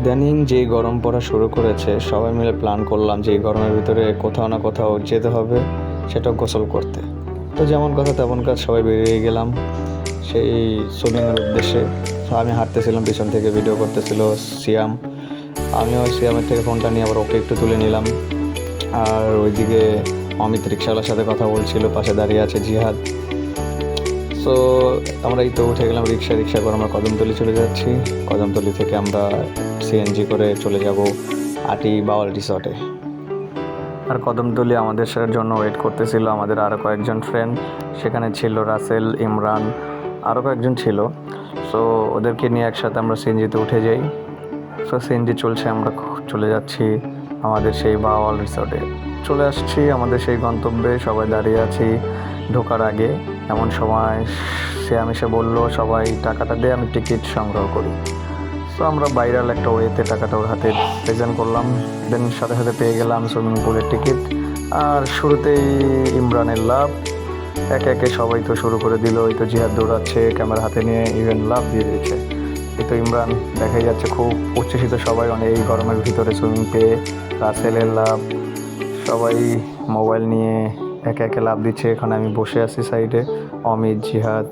ইদানিং যেই গরম পড়া শুরু করেছে, সবাই মিলে প্ল্যান করলাম যে এই গরমের ভিতরে কোথাও না কোথাও যেতে হবে, সেটা গোসল করতে। তো যেমন কথা তেমন কাজ সবাই বেরিয়ে গেলাম। সেই সুইমিংয়ের উদ্দেশ্যে আমি হাঁটতেছিলাম, পিছন থেকে ভিডিও করতেছিল সিয়াম। আমিও সিয়ামের থেকে ফোনটা নিয়ে আবার ওকে একটু তুলে নিলাম। আর ওইদিকে অমিত রিক্সাওয়ালার সাথে কথা বলছিল, পাশে দাঁড়িয়ে আছে জিহাদ। সো আমরা এই তো উঠে গেলাম রিক্সা রিক্সা করে আমরা কদমতলি চলে যাচ্ছি। কদমতলি থেকে আমরা সিএনজি করে চলে যাব আটি বাওয়াল রিসর্টে আর কদমতলি আমাদের জন্য ওয়েট করতেছিল আমাদের আরও কয়েকজন ফ্রেন্ড সেখানে ছিল রাসেল, ইমরান আরও কয়েকজন ছিল। সো ওদেরকে নিয়ে একসাথে আমরা সিএনজিতে উঠে যাই। সো সিএনজি চলছে, আমরা চলে যাচ্ছি আমাদের সেই বাওয়াল রিসর্টে। চলে আসছি আমাদের সেই গন্তব্যে, সবাই দাঁড়িয়ে আছি ঢোকার আগে। এমন সময় শ্যাম এসে বলল, সবাই টাকাটা দিয়ে আমি টিকিট সংগ্রহ করি। সো আমরা বাইরাল একটা ওয়েতে টাকাটা ওর হাতে প্রেজেন্ট করলাম। দেন সাথে সাথে পেয়ে গেলাম সুইমিং পুলের টিকিট। আর শুরুতেই ইমরানের লাভ। একে একে সবাই তো শুরু করে দিল, ওই তো জিহাদ দৌড়াচ্ছে, ক্যামেরা হাতে নিয়ে ইভেন লাভ দিয়ে দিয়েছে। তো ইমরান, দেখাই যাচ্ছে খুব উচ্ছ্বসিত সবাই, অনেক এই গরমের ভিতরে সুইমিং পেয়ে রাসেলের লাভ সবাই মোবাইল নিয়ে একে একে লাভ দিচ্ছে। এখানে আমি বসে আছি সাইডে অমিত, জিহাদ।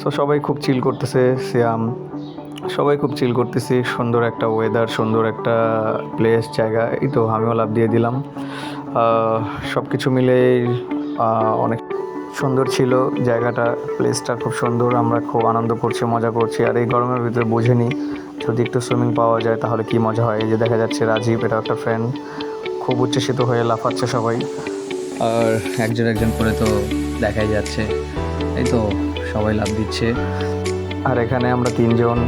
সো সবাই খুব চিল করতেছে, সিয়াম, সবাই খুব চিল করতেছি। সুন্দর একটা ওয়েদার সুন্দর একটা প্লেস জায়গা, এই তো আমিও লাভ দিয়ে দিলাম। সব কিছু মিলে অনেক সুন্দর ছিল, জায়গাটা প্লেসটা খুব সুন্দর, আমরা খুব আনন্দ করছি, মজা করছি, আর এই গরমের ভিতরে বুঝিনি, যদি একটু সুইমিং পাওয়া যায় তাহলে কি মজা হয়? এই যে দেখা যাচ্ছে রাজীব, এটা একটা ফ্রেন্ড খুব উচ্ছ্বসিত হয়ে লাফাচ্ছে সবাই, আর একজন একজন করে তো দেখাই যাচ্ছে, এই তো সবাই লাভ দিচ্ছে। আর এখানে আমরা তিনজন,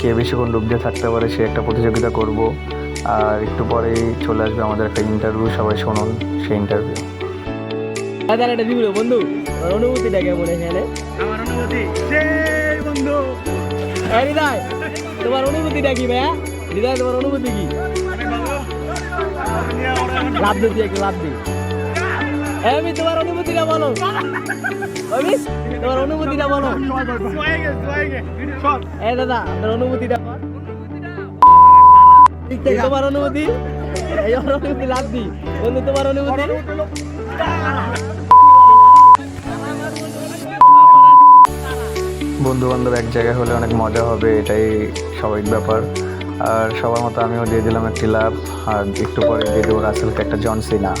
কে বেশিক্ষণ ডুব দিয়ে থাকতে পারে সে একটা প্রতিযোগিতা করব, আর একটু পরেই চলে আসবে আমাদের একটা ইন্টারভিউ সবাই শুনুন সেই ইন্টারভিউ দাদা একটা দিবি বন্ধু। আমার অনুভূতিটা কেমন এখানে? আমার অনুভূতি বন্ধু। হ্যাঁ হৃদয় তোমার অনুভূতিটা কি ভাইয়া? হৃদয় তোমার অনুভূতি কি? লাভ দিচ্ছি একটু লাভ দিই হ্যাঁ আমি তোমার অনুভূতিটা বলো। আমি তোমার অনুভূতিটা বলো। এই দাদা আপনার অনুভূতিটা। তোমার অনুভূতি? এই অনুভূতি লাভ দি। বন্ধু তোমার অনুভূতি? বন্ধু বান্ধব এক জায়গায় হলে অনেক মজা হবে, এটাই স্বাভাবিক ব্যাপার। আর সবার মতো আমিও দিয়ে দিলাম একটি লাভ আর একটু পরে দিয়ে দেবো রাসেলকে একটা জনসিনা